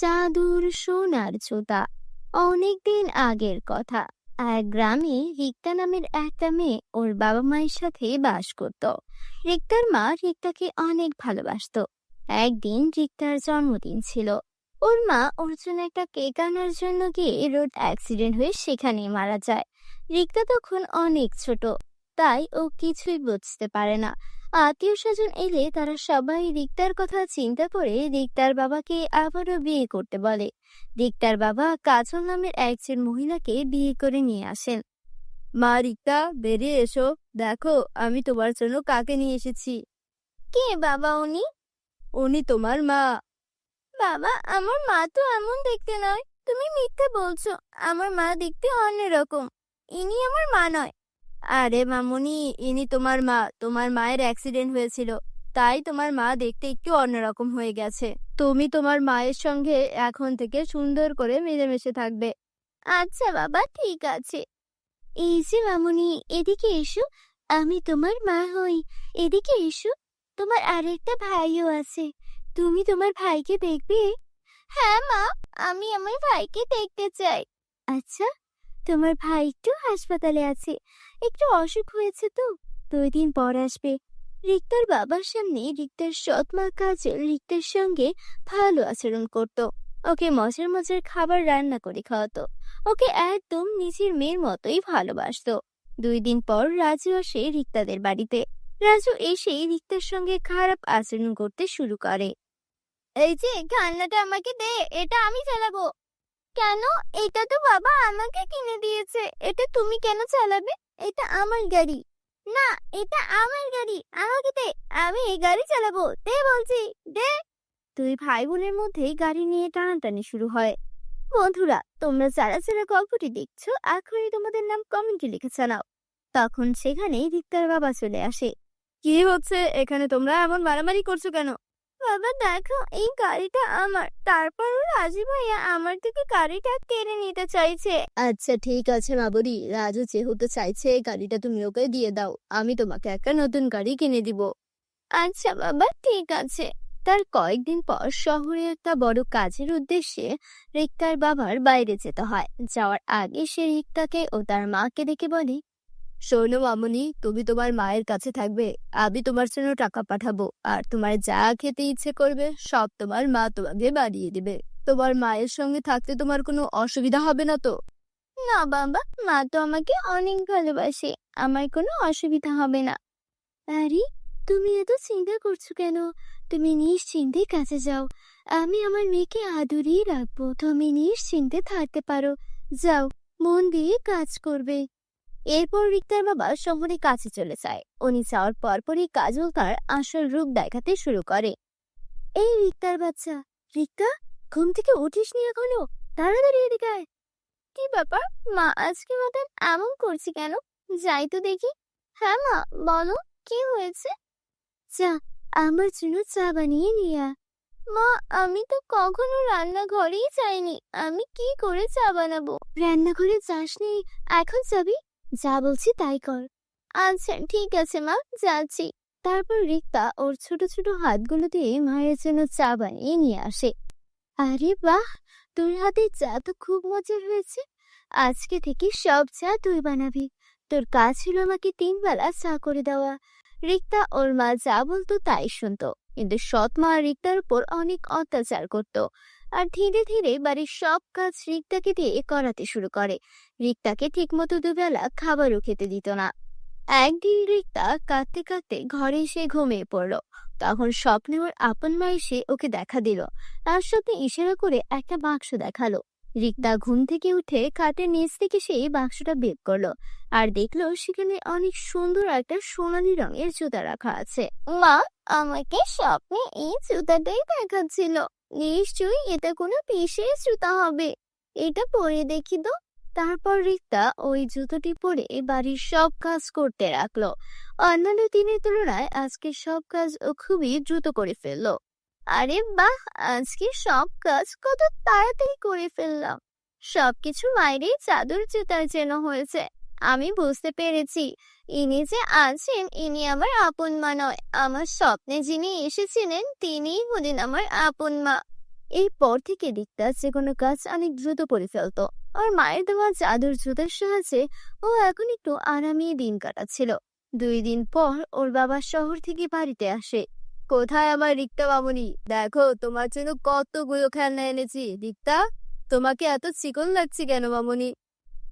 চাদুর সোনার জুতা। অনেকদিন আগের কথা। এক গ্রামে রিক্তা নামের একটা মেয়ে ওর বাবা মায়ের সাথে বাস করত। রিক্তার মা রিক্তাকে অনেক ভালোবাসতো। একদিন রিক্তার জন্মদিন ছিল। ওর মা ওর জন্য একটা কেক আনার জন্য গিয়ে রোড অ্যাক্সিডেন্ট হয়ে সেখানে মারা যায়। রিক্তা তখন অনেক ছোট। তাই ও কিছুই বুঝতে পারে না। আত্মীয় স্বজন এলে তারা সবাই রিক্তার কথা চিন্তা করে রিক্তার বাবাকে আবারও বিয়ে করতে বলে। রিক্তার বাবা কাজল নামের একজন মহিলাকে বিয়ে করে নিয়ে আসেন। মা রিক্তা বেরিয়ে এসো। দেখো, আমি তোমার জন্য কাকে নিয়ে এসেছি? কে বাবা উনি? উনি তোমার মা। বাবা, আমার মা তো এমন দেখতে নয়। তুমি মিথ্যে বলছো। আমার মা দেখতে অন্যরকম। ইনি আমার মা নয়। আরে মামুনি, ইনি তোমার মা, তোমার মায়ের অ্যাক্সিডেন্ট হয়েছিল। তাই তোমার মা দেখতে একটু অন্যরকম হয়ে গেছে। তুমি তোমার মায়ের সঙ্গে এখন থেকে সুন্দর করে মিলেমিশে থাকবে। আচ্ছা বাবা, ঠিক আছে। এই যে মামুনি, এদিকে এসো। আমি তোমার মা হই। এদিকে এসো। তোমার আরেকটা ভাইও আছে। তুমি তোমার ভাইকে দেখবে? হ্যাঁ মা, আমি আমার ভাইকে দেখতে চাই। আচ্ছা তোমার ভাই একটু হাসপাতালে আছে। একটু অসুখ হয়েছে তো। দুই দিন পর আসবে। রিক্তার বাবার সামনে রিক্তার সৎ মা কাজল রিক্তার সঙ্গে ভালো আচরণ করত। ওকে মজার মজার খাবার রান্না করে খাওয়াতো। ওকে একদম নিজের মেয়ের মতোই ভালোবাসতো। দুই দিন পর রাজু আসে রিক্তাদের বাড়িতে। রাজু এসে রিক্তার সঙ্গে খারাপ আচরণ করতে শুরু করে। এই যে খেলনাটা আমাকে দে, এটা আমি চালাবো। কেন? এটা তো বাবা আমাকে কিনে দিয়েছে। এটা তুমি কেন চালাবে? এটা আমার গাড়ি। না, এটা আমার গাড়ি। আমাকে দে, আমি এই গাড়ি চালাবো। দে বলছি, দে। দুই ভাই বোনের মধ্যে গাড়ি নিয়ে টানাটানি শুরু হয়। বন্ধুরা, তোমরা যারা যারা গল্পটি দেখছ, এখনই তোমাদের নাম কমেন্টে লিখে জানাও। তখন সেখানে রিক্তার বাবা চলে আসে। কি হচ্ছে? এখানে তোমরা এমন মারামারি করছ কেন? বাবা দেখো এই গাড়িটা আমার। তারপর রাজু ভাইয়া আমার থেকে গাড়িটা কেড়ে নিতে চাইছে। আচ্ছা ঠিক আছে মাবুরি। রাজু যেহেতু চাইছে গাড়িটা তুমি ওকে দিয়ে দাও। আমি তোমাকে একটা নতুন গাড়ি কিনে দিব। আচ্ছা বাবা ঠিক আছে। তার কয়েকদিন পর শহরে একটা বড় কাজের উদ্দেশ্যে রিক্তার বাবার বাইরে যেতে হয়। যাওয়ার আগে সে রিক্তাকে ও তার মাকে ডেকে বলে শোনো মামুনি, তুমি তোমার মায়ের কাছে থাকবে। আমি তোমার জন্য টাকা পাঠাবো। আর তোমার যা খেতে ইচ্ছে করবে, সব তোমার মা তোমাকে বাড়িয়ে দিবে। তোমার মায়ের সঙ্গে থাকতে তোমার কোনো অসুবিধা হবে না তো? না বাবা, মা তো আমাকে অনেক ভালোবাসে। আমার কোনো অসুবিধা হবে না। আরে, তুমি এত চিন্তা করছ কেন? তুমি নিশ্চিন্তে কাছে যাও। আমি আমার মেয়েকে আদরেই রাখব। তুমি নিশ্চিন্তে থাকতে পারো। যাও, মন দিয়ে কাজ করবে। এরপর রিক্তার বাবা শহরে কাছে চলে যায়। উনি যাওয়ার পরপরই কাজল তার আসল রূপ দেখাতে শুরু করে। এই রিক্তার বাচ্চা, রিক্তা, ঘুম থেকে উঠিস নি এখনও? তাড়াতাড়ি এদিকে কি ব্যাপার? মা আজকে মতন এমন করছি কেন? যাই তো দেখি। হ্যাঁ মা, বলো, কি হয়েছে? চা আমার জন্য চা বানিয়ে নিয়ে। মা, আমি তো কখনো রান্নাঘরেই যাইনি। আমি কি করে চা বানাবো? রান্নাঘরে যাসনি, এখন যাবি? যা বলছি তাই কর। আচ্ছা ঠিক আছে মা, যাচ্ছি। তারপর রিক্তা ওর ছোট ছোট হাতগুলো দিয়ে মায়ের জন্য চা বানিয়ে নিয়ে আসে। আরে বাহ! তোর হাতে চা তো খুব মজার হয়েছে। আজকে থেকে সব চা তুই বানাবি। তোর কাজ ছিল আমাকে তিন বেলা চা করে দেওয়া। রিক্তা ওর মা যা বলতো তাই শুনতো। কিন্তু সৎ মা রিক্তার উপর অনেক অত্যাচার করত। আর ধীরে ধীরে বাড়ির সব কাজ রিক্তাকে দিয়ে করাতে শুরু করে। রিক্তাকে ঠিকমতো দুবেলা খাবারও খেতে দিত না। একদিন রিক্তা কাঁদতে কাঁদতে ঘরে এসে ঘুমিয়ে পড়ল। তখন স্বপ্নে ওর আপন মা এসে ওকে দেখা দিল তার সাথে ইশারা করে একটা বাক্স দেখাল। রিক্তা ঘুম থেকে উঠে খাটের নিচ থেকে সেই বাক্সটা বের করল আর দেখল সেখানে অনেক সুন্দর একটা সোনালী রঙের জুতা রাখা আছে। মা, আমাকে স্বপ্নে এই জুতাটাই দেখাচ্ছিল। নিশ্চয়ই এটা কোনো বিশেষ জুতা হবে। এটা পরে দেখি তো। তারপর রিক্তা ওই জুতোটি পরে বাড়ির সব কাজ করতে রাখল। অন্যান্য দিনের তুলনায় আজকে সব কাজ ও খুবই দ্রুত করে ফেলল। আরে বাহ! আজকে সব কাজ কত তাড়াতাড়ি করে ফেললাম। সবকিছু মায়েরই চাদর জুতার যেন হয়েছে। আমি বুঝতে পেরেছি। ইনি যে আছেন, ইনি আমার আপন মা নয়। আমার স্বপ্নে যিনি এসেছিলেন, তিনিই হলেন আমার আপন মা। এরপর থেকে রিক্তা যে কোনো কাজ অনেক দ্রুত করে ফেলতো। আর মায়ের দেওয়া জাদুর জুতার সাহায্যে ও এখন একটু আরামে দিন কাটাচ্ছিল। দুই দিন পর ওর বাবা শহর থেকে বাড়িতে আসে। কোথায় আমার রিক্তা মামুনি? দেখো, তোমার জন্য কতগুলো খেলনা এনেছি। রিক্তা, তোমাকে এত চিকন লাগছে কেন মামুনি?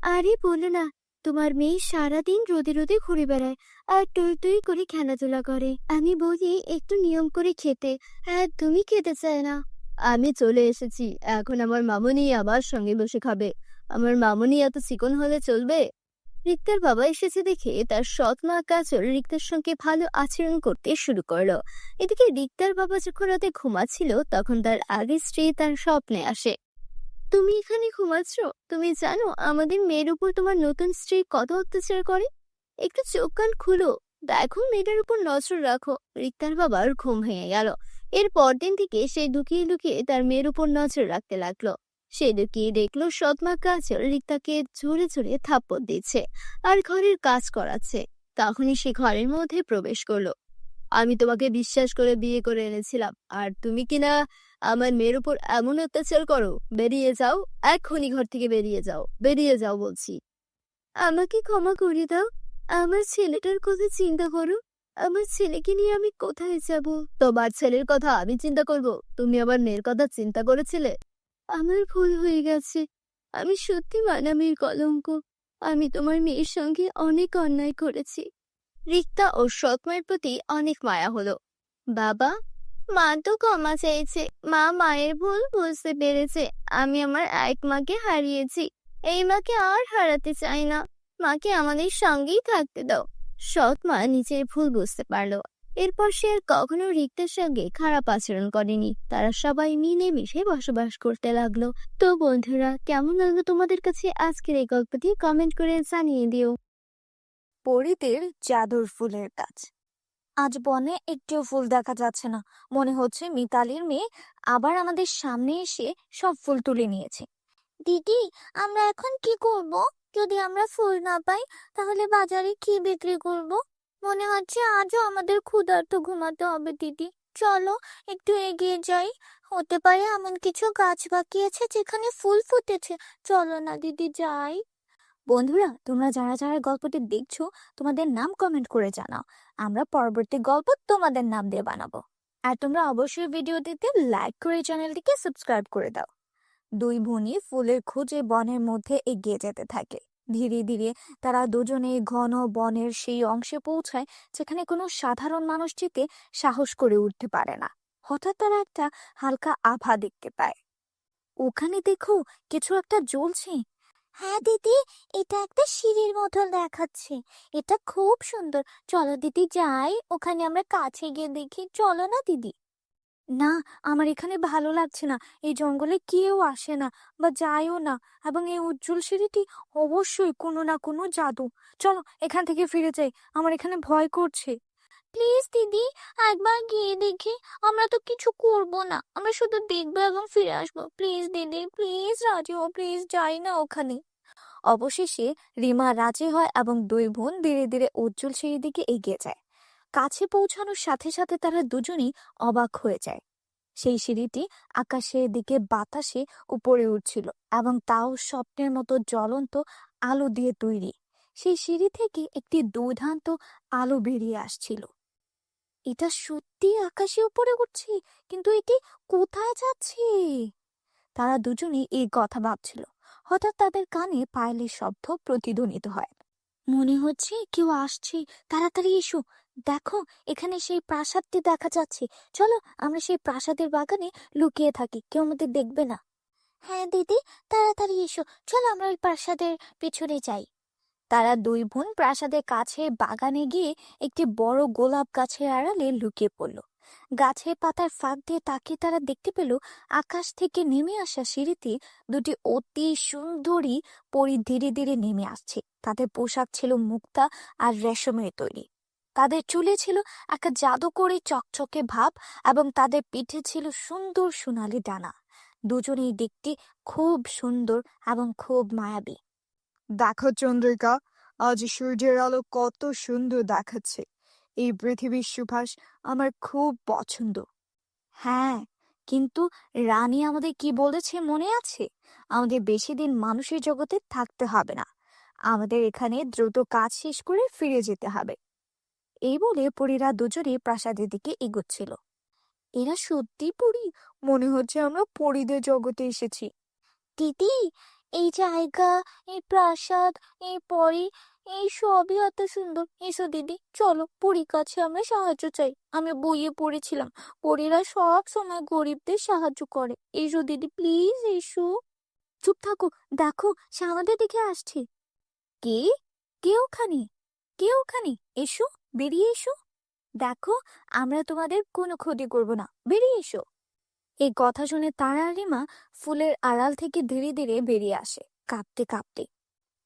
আরে বলো না তোমার মেয়ে সারাদিন রোদে রোদে ঘুরে বেড়ায় আর টুই টুই করে খেলাধুলা করে। আমি বলি, একটু নিয়ম করে খেতে। হ্যাঁ তুমি খেতে চায় না? আমি চলে এসেছি। এখন আমার মামুনি আমার সঙ্গে বসে খাবে। আমার মামুনি এত চিকন হলে চলবে? রিক্তার বাবা এসেছে দেখে তার সৎ মা কাজল রিক্তার সঙ্গে ভালো আচরণ করতে শুরু করল। এদিকে রিক্তার বাবা যখন রাতে ঘুমাচ্ছিল, তখন তার আগের স্ত্রী তার স্বপ্নে আসে। তুমি এখানে ঘুমাচ্ছ? তুমি জানো আমাদের মেয়ের উপর তোমার নতুন স্ত্রী কত অত্যাচার করে? একটু চোখ কান খুলো। দেখো মেয়েটার উপর নজর রাখো। রিক্তার বাবার ঘুম ভেঙে গেল। এর পরদিন থেকে সে লুকিয়ে লুকিয়ে তার মেয়ের উপর নজর রাখতে লাগল। সে লুকিয়ে দেখল সৎমা কাজল রিক্তাকে জোরে জোরে থাপ্পড় দিচ্ছে আর ঘরের কাজ করাচ্ছে। তখনই সে ঘরের মধ্যে প্রবেশ করল। আমি তোমাকে বিশ্বাস করে বিয়ে করে এনেছিলাম। আর তুমি কিনা আমার মেয়ের উপর এমন অত্যাচার করো, বেরিয়ে যাও, এক্ষুনি ঘর থেকে বেরিয়ে যাও বেরিয়ে যাও বলছি। আমাকে ক্ষমা করে দাও, আমার ছেলেটার কথা চিন্তা করো, আমার ছেলেকে নিয়ে আমি কোথায় যাব? তোমার ছেলের কথা আমি চিন্তা করব, তুমি আমার মেয়ের কথা চিন্তা করেছিলে? আমার ভুল হয়ে গেছে, আমি সত্যি মানামির কলঙ্ক, আমি তোমার মেয়ের সঙ্গে অনেক অন্যায় করেছি। রিক্তা ও সৎমায়ের প্রতি অনেক মায়া হলো। বাবা মা তো ক্ষমা চেয়েছে। মা মায়ের ভুল বুঝতে পেরেছে। আমি আমার এক মাকে হারিয়েছি। এই মাকে আর হারাতে চাই না। মাকে আমাদের সঙ্গেই থাকতে দাও। সৎ মা নিজের ভুল বুঝতে পারল। এরপর সে আর কখনো রিক্তের সঙ্গে খারাপ আচরণ করেনি। তারা সবাই মিলে মিশে বসবাস করতে লাগল। তো বন্ধুরা, কেমন লাগল তোমাদের কাছে আজকের এই গল্পটি? কমেন্ট করে জানিয়ে দিও। পরিতের জাদুর ফুলের গাছ। আজ বনে একটিও ফুল দেখা যাচ্ছে না। মনে হচ্ছে মিতালির মেয়ে আবার আমাদের সামনে এসে সব ফুল তুলে নিয়েছে। দিদি, আমরা এখন কি করব? যদি আমরা ফুল না পাই, তাহলে বাজারে কি বিক্রি করব? মনে হচ্ছে আজও আমাদের ক্ষুধার্ত ঘুমাতে হবে, দিদি। চলো, একটু এগিয়ে যাই। হতে পারে এমন কিছু গাছ বাকি আছে যেখানে ফুল ফুটেছে। চলো না, দিদি, যাই। বন্ধুরা, তোমরা যারা যারা গল্পটি দেখছ, তোমাদের নাম কমেন্ট করে জানাও। আমরা পরবর্তী গল্প তোমাদের নাম দিয়ে বানাবো। আর তোমরা অবশ্যই ভিডিওটিতে লাইক করে চ্যানেলটিকে সাবস্ক্রাইব করে দাও। দুই বোনই ফুলের খোঁজে বনের মধ্যে এগিয়ে যেতে থাকে। ধীরে ধীরে তারা দুজনে ঘন বনের সেই অংশে পৌঁছায়, যেখানে কোনো সাধারণ মানুষ যেতে সাহস করে উঠতে পারে না। হঠাৎ তারা একটা হালকা আভা দেখতে পায়। ওখানে দেখো, কিছু একটা জ্বলছে। হ্যাঁ দিদি, এটা একটা সিঁড়ির মতো দেখাচ্ছে। এটা খুব সুন্দর। চলো দিদি যাই, ওখানে আমরা কাছে গিয়ে দেখি। চলো না দিদি। না, আমার এখানে ভালো লাগছে না। এই জঙ্গলে কেউ আসে না বা যায়ও না। এবং এই উজ্জ্বল সিঁড়িটি অবশ্যই কোনো না কোনো জাদু। চলো এখান থেকে ফিরে যাই। আমার এখানে ভয় করছে। প্লিজ দিদি, একবার গিয়ে দেখি। আমরা তো কিছু করব না। আমরা শুধু দেখব এবং ফিরে আসব। প্লিজ দিদি, প্লিজ রাজি হও, প্লিজ যাই না ওখানে। অবশেষে রিমা রাজি হয় এবং দুই বোন ধীরে ধীরে উজ্জ্বল সিঁড়ির দিকে এগিয়ে যায়। কাছে পৌঁছানোর সাথে সাথে তারা দুজনেই অবাক হয়ে যায়। সেই সিঁড়িটি আকাশের দিকে বাতাসে উপরে উঠছিল এবং তাও স্বপ্নের মতো জ্বলন্ত আলো দিয়ে তৈরি। সেই সিঁড়ি থেকে একটি দুর্দান্ত আলো বেরিয়ে আসছিল। এটা সত্যি আকাশে উপরে উঠছে, কিন্তু এটি কোথায় যাচ্ছে? তারা দুজনেই এই কথা ভাবছিল। হঠাৎ তাদের কানে পায়েলের শব্দ প্রতিধ্বনিত হয়। মনে হচ্ছে কেউ আসছে। তাড়াতাড়ি এসো। দেখো, এখানে সেই প্রাসাদটি দেখা যাচ্ছে। চলো, আমরা সেই প্রাসাদের বাগানে লুকিয়ে থাকি। কেউ আমাদের দেখবে না। হ্যাঁ দিদি, তাড়াতাড়ি এসো। চলো, আমরা ওই প্রাসাদের পেছনে যাই। তারা দুই বোন প্রাসাদের কাছে বাগানে গিয়ে একটি বড় গোলাপ গাছের আড়ালে লুকিয়ে পড়ল। গাছের পাতার ফাঁক দিয়ে তাকিয়ে তারা দেখতে পেল, আকাশ থেকে নেমে আসা সিঁড়িতে দুটি অতি সুন্দরী পরি ধীরে ধীরে নেমে আসছে। তাদের পোশাক ছিল মুক্তা আর রেশমের তৈরি। তাদের চুলে ছিল একটা জাদুকরি চকচকে ভাব এবং তাদের পিঠে ছিল সুন্দর সোনালি ডানা। দুজনেই দেখতে খুব সুন্দর এবং খুব মায়াবী। দেখো চন্দ্রিকা আজ সূর্যের আলো কত সুন্দর দেখাচ্ছে। এই পৃথিবীর সুভাষ আমার খুব পছন্দ। হ্যাঁ কিন্তু রানী আমাদের কি বলেছে মনে আছে? আমাদের বেশি দিন মানুষের জগতে থাকতে হবে না। আমাদের এখানে দ্রুত কাজ শেষ করে ফিরে যেতে হবে। এই বলে পরীরা দুজনে প্রাসাদের দিকে এগোচ্ছিল। এরা সত্যি পরী? মনে হচ্ছে আমরা পরিদের জগতে এসেছি। দিদি এই জায়গা, এই প্রাসাদ, এই পরি, এই সবই এত সুন্দর। এসো দিদি, চলো পরীর কাছে আমরা সাহায্য চাই। আমি বইয়ে পড়েছিলাম। পরীরা সব সময় গরিবদের সাহায্য করে। এসো দিদি, প্লিজ এসো। চুপ থাকো, দেখো সে আমাদের দিকে আসছে। কে? কে ওখানে? কে ওখানে? এসো, বেরিয়ে এসো। দেখো, আমরা তোমাদের কোনো ক্ষতি করব না। বেরিয়ে এসো। এই কথা শুনে তারা রিমা ফুলের আড়াল থেকে ধীরে ধীরে বেরিয়ে আসে, কাঁপতে কাঁপতে।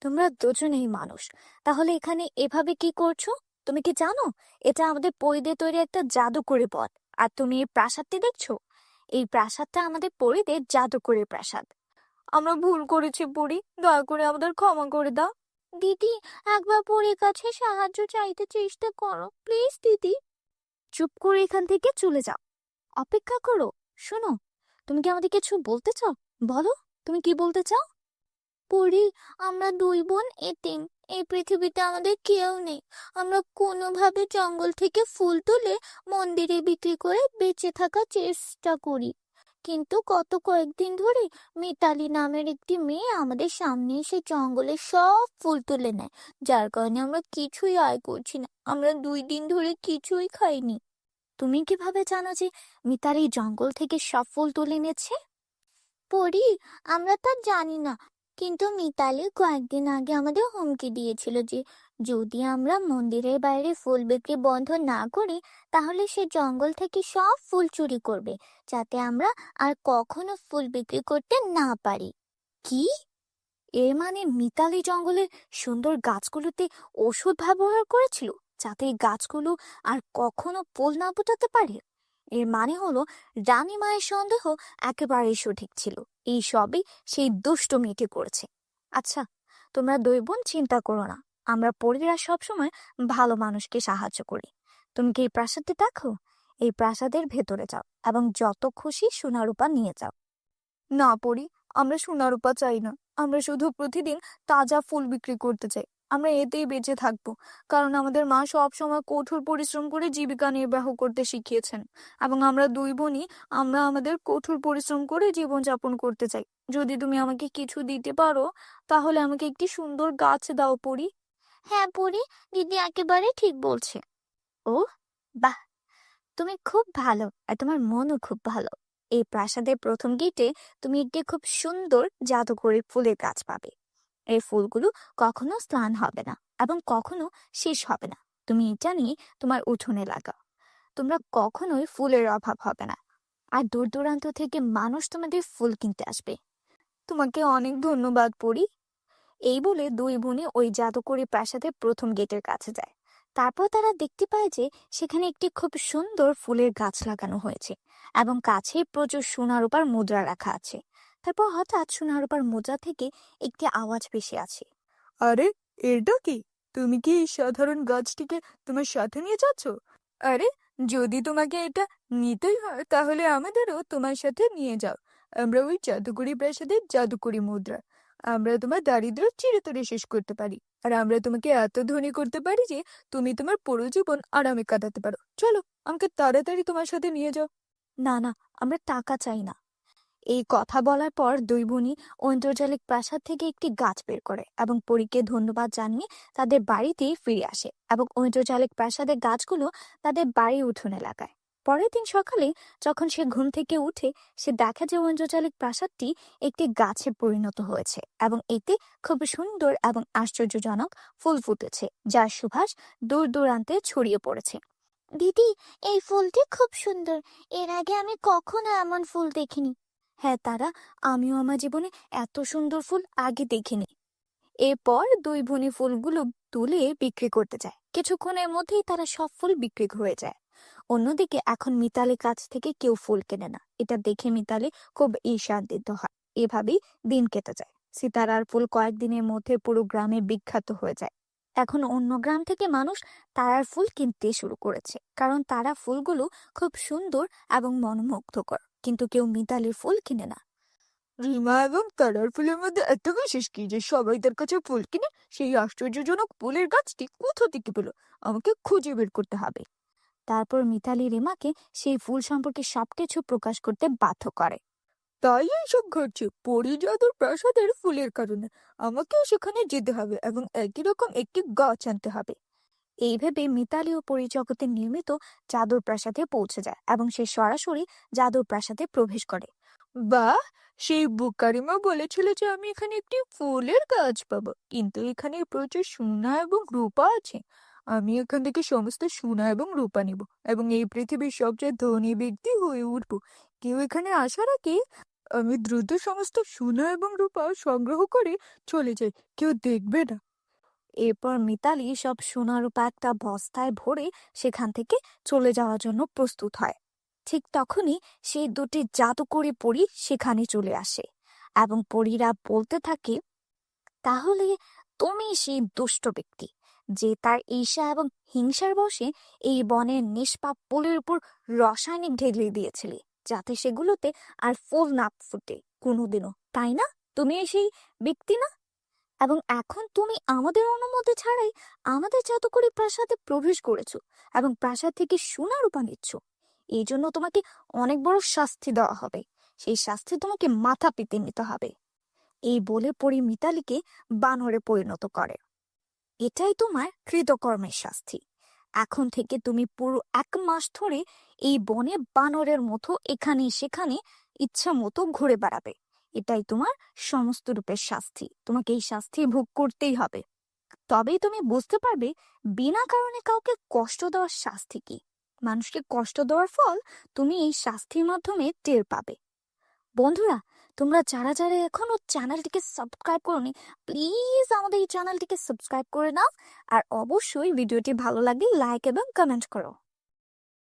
তোমরা দুজনেই মানুষ, তাহলে এখানে এভাবে কি করছ? তুমি কি জানো? এটা আমাদের পরিদের তৈরি একটা জাদুকরি পথ আর তুমি এই প্রাসাদটি দেখছ? এই প্রাসাদটা আমাদের পরিদের জাদুকরি প্রাসাদ। আমরা ভুল করেছি পরি দয়া করে আমাদের ক্ষমা করে দাও। দিদি, একবার পরীর কাছে সাহায্য চাইতে চেষ্টা করো, প্লিজ দিদি। চুপ করে এখান থেকে চলে যাও। অপেক্ষা করো শোনো, তুমি কি আমাদের কিছু বলতে চাও? বলো, তুমি কি বলতে চাও? পরি, আমরা দুই বোন এতিম, এই পৃথিবীতে আমাদের কেউ নেই। আমরা কোনোভাবে জঙ্গল থেকে ফুল তুলে মন্দিরে বিক্রি করে বেঁচে থাকার চেষ্টা করি। কিন্তু গত কয়েকদিন ধরে মিতালি নামের একটি মেয়ে আমাদের সামনে এসে জঙ্গলে সব ফুল তুলে নেয়। যার কারণে আমরা কিছুই আয় করছি না। আমরা দুই দিন ধরে কিছুই খাইনি। তুমি কীভাবে জানো যে মিতালি জঙ্গল থেকে সব ফুল তুলে এনেছে? পরি আমরা তা জানি না। কিন্তু মিতালি কয়েকদিন আগে আমাদের হুমকি দিয়েছিল যে যদি আমরা মন্দিরের বাইরে ফুল বিক্রি বন্ধ না করি, তাহলে সে জঙ্গল থেকে সব ফুল চুরি করবে, যাতে আমরা আর কখনো ফুল বিক্রি করতে না পারি। কি? এর মানে মিতালি জঙ্গলের সুন্দর গাছগুলোতে ওষুধ ব্যবহার করেছিল? যাতে এই গাছগুলো আর কখনো ফুল না ফোটাতে পারে? এর মানে হলো রানী মায়ের সন্দেহ একেবারেই সঠিক ছিল। এই সবই সেই দুষ্ট মেয়েটি করেছে। আচ্ছা তোমরা দুই বোন চিন্তা করো না। আমরা পরীরা সবসময় ভালো মানুষকে সাহায্য করি। তুমি কি এই প্রাসাদটি দেখো? এই প্রাসাদের ভেতরে যাও এবং যত খুশি সোনা রূপা নিয়ে যাও। না পরি, আমরা সোনা রূপা চাই না। আমরা শুধু প্রতিদিন তাজা ফুল বিক্রি করতে চাই। আমরা এতেই বেঁচে থাকব। কারণ আমাদের মা সব সময় কঠোর পরিশ্রম করে জীবিকা নির্বাহ করতে শিখিয়েছেন এবং আমরা দুই বোনই আমরা আমাদের কঠোর পরিশ্রম করে জীবনযাপন করতে চাই। যদি তুমি আমাকে কিছু দিতে পারো, তাহলে আমাকে একটি সুন্দর গাছ দাও পরি। হ্যাঁ পরি, দিদি একেবারে ঠিক বলছে। ও বাহ, তুমি খুব ভালো আর তোমার মনও খুব ভালো। এই প্রাসাদের প্রথম গেটে তুমি একটি খুব সুন্দর জাদুকরি ফুলের গাছ পাবে। এই ফুলগুলো কখনো স্নান হবে না এবং কখনো শেষ হবে না। তুমি এটা নিয়ে তোমার উঠোনে লাগাও। তোমরা কখনোই ফুলের অভাব হবে না। আর দূর দূরান্ত থেকে মানুষ তোমাদের ফুল কিনতে আসবে। তোমাকে অনেক ধন্যবাদ পড়ি এই বলে দুই বোনে ওই জাদুকরি প্রাসাদের প্রথম গেটের কাছে যায়। তারপর তারা দেখতে পায় যে সেখানে একটি খুব সুন্দর ফুলের গাছ লাগানো হয়েছে এবং কাছে প্রচুর সোনারূপার মুদ্রা রাখা আছে। তারপর হঠাৎ সোনারূপার মোজা থেকে একটি আওয়াজ ভেসে আছে আরে এটা কি? তুমি কি এই সাধারণ গাছটিকে তোমার সাথে নিয়ে যাচ্ছ? আরে যদি তোমাকে এটা নিতেই হয় তাহলে আমাদেরও তোমার সাথে নিয়ে যাও। আমরা ওই জাদুকরি প্রাসাদের জাদুকরি মুদ্রা। আমরা তোমার দারিদ্র চিরতরে শেষ করতে পারি। আর আমরা তোমাকে এত ধনী করতে পারি যে তুমি তোমার পুরো জীবন আরামে কাটাতে পারো। চলো আমাকে তাড়াতাড়ি তোমার সাথে নিয়ে যাও। না না আমরা টাকা চাই না। এই কথা বলার পর দুই বোনই ঐন্দ্রজালিক প্রাসাদ থেকে একটি গাছ বের করে এবং পরীকে ধন্যবাদ জানিয়ে তাদের বাড়িতে ফিরে আসে এবং ঐন্দ্রজালিক প্রাসাদের গাছগুলো তাদের বাড়ি উঠোনে লাগায়। পরের দিন সকালে যখন সে ঘুম থেকে উঠে, সে দেখে যে ঐন্দ্রজালিক প্রাসাদটি একটি গাছে পরিণত হয়েছে এবং এতে খুব সুন্দর এবং আশ্চর্যজনক ফুল ফুটেছে, যার সুভাষ দূর দূরান্তে ছড়িয়ে পড়েছে। দিদি, এই ফুলটি খুব সুন্দর। এর আগে আমি কখনো এমন ফুল দেখিনি। হ্যাঁ তারা, আমিও আমার জীবনে এত সুন্দর ফুল আগে দেখিনি। এরপর দুই বোনই ফুলগুলো তুলে বিক্রি করতে যায়। কিছুক্ষণের মধ্যেই তারা সব ফুল বিক্রি হয়ে যায়। অন্যদিকে এখন মিতালির কাছ থেকে কেউ ফুল কেনে না। এটা দেখে মিতালি খুব ঈর্ষান্বিত হয়। এভাবেই দিন কেটে যায়। সিতারার ফুল কয়েকদিনের মধ্যে পুরো গ্রামে বিখ্যাত হয়ে যায়। এখন অন্য গ্রাম থেকে মানুষ তারার ফুল কিনতে শুরু করেছে। কারণ তারা ফুলগুলো খুব সুন্দর এবং মনোমুগ্ধকর। কিন্তু কেউ মিতালির ফুল কিনে না। রিমা এবং তারার ফুলের মধ্যে এত বিশেষ কি যে সবাই তার কাছে ফুল কিনে সেই আশ্চর্যজনক ফুলের গাছটি কোথা থেকে পেল? আমাকে খুঁজে বের করতে হবে। তারপর মিতালি রিমাকে সেই ফুল সম্পর্কে সবকিছু প্রকাশ করতে বাধ্য করে। তাই এইসব ঘটছে পরিজাদুর প্রাসাদের ফুলের কারণে। আমাকেও সেখানে যেতে হবে এবং একই রকম একটি গাছ আনতে হবে। এই ভেবে মিতালি ও পরিজগতে নির্মিত জাদুর প্রাসাদে পৌঁছে যায় এবং সে সরাসরি জাদুর প্রাসাদে প্রবেশ করে। বা সেই বুকারিমা বলেছিল যে আমি এখানে একটি ফুলের গাছ পাবো। কিন্তু এখানে প্রচুর সোনা এবং রূপা আছে। আমি এখান থেকে সমস্ত সোনা এবং রূপা নিব এবং এই পৃথিবীর সবচেয়ে ধনী ব্যক্তি হয়ে উঠবো। কেউ এখানে আসার আগে আমি দ্রুত সমস্ত সোনা এবং রূপা সংগ্রহ করে চলে যাই। কেউ দেখবে না। এরপর মিতালি সব সোনা রূপা একটা বস্তায় ভরে সেখান থেকে চলে যাওয়ার জন্য প্রস্তুত হয়। ঠিক তখনই সেই দুটি জাদুকরি পরী সেখানে চলে আসে এবং পরীরা বলতে থাকে, তাহলে তুমি সেই দুষ্ট ব্যক্তি যে তার ঈর্ষা এবং হিংসার বশে এই বনের নিষ্পাপ ফুলের উপর রাসায়নিক ঢেলে দিয়েছিলে, যাতে সেগুলোতে আর ফুল না ফুটে কোনোদিনও। তাই না? তুমি সেই ব্যক্তি না? এবং এখন তুমি আমাদের অনুমতি ছাড়াই আমাদের জাদুকরি প্রাসাদে প্রবেশ করেছ এবং প্রাসাদ থেকে সোনা রূপা নিচ্ছ। এই জন্য তোমাকে অনেক বড় শাস্তি দেওয়া হবে। সেই শাস্তি তোমাকে মাথা পেতে নিতে হবে। এই বলে পরি মিতালিকে বানরে পরিণত করে। এটাই তোমার কৃতকর্মের শাস্তি। এখন থেকে তুমি পুরো এক মাস ধরে এই বনে বানরের মতো এখানে সেখানে ইচ্ছা মতো ঘুরে বেড়াবে। এটাই তোমার সমস্ত রূপের শাস্তি। তোমাকে এই শাস্তি ভোগ করতেই হবে। তবেই তুমি বুঝতে পারবে বিনা কারণে কাউকে কষ্ট দেওয়ার শাস্তি কি। মানুষকে কষ্ট দেওয়ার ফল তুমি এই শাস্তির মাধ্যমে টের পাবে। বন্ধুরা, তোমরা যারা যারা এখনও চ্যানেলটিকে সাবস্ক্রাইব করনি, প্লিজ আমাদের এই চ্যানেলটিকে সাবস্ক্রাইব করে নাও। আর অবশ্যই ভিডিওটি ভালো লাগলে লাইক এবং কমেন্ট করো।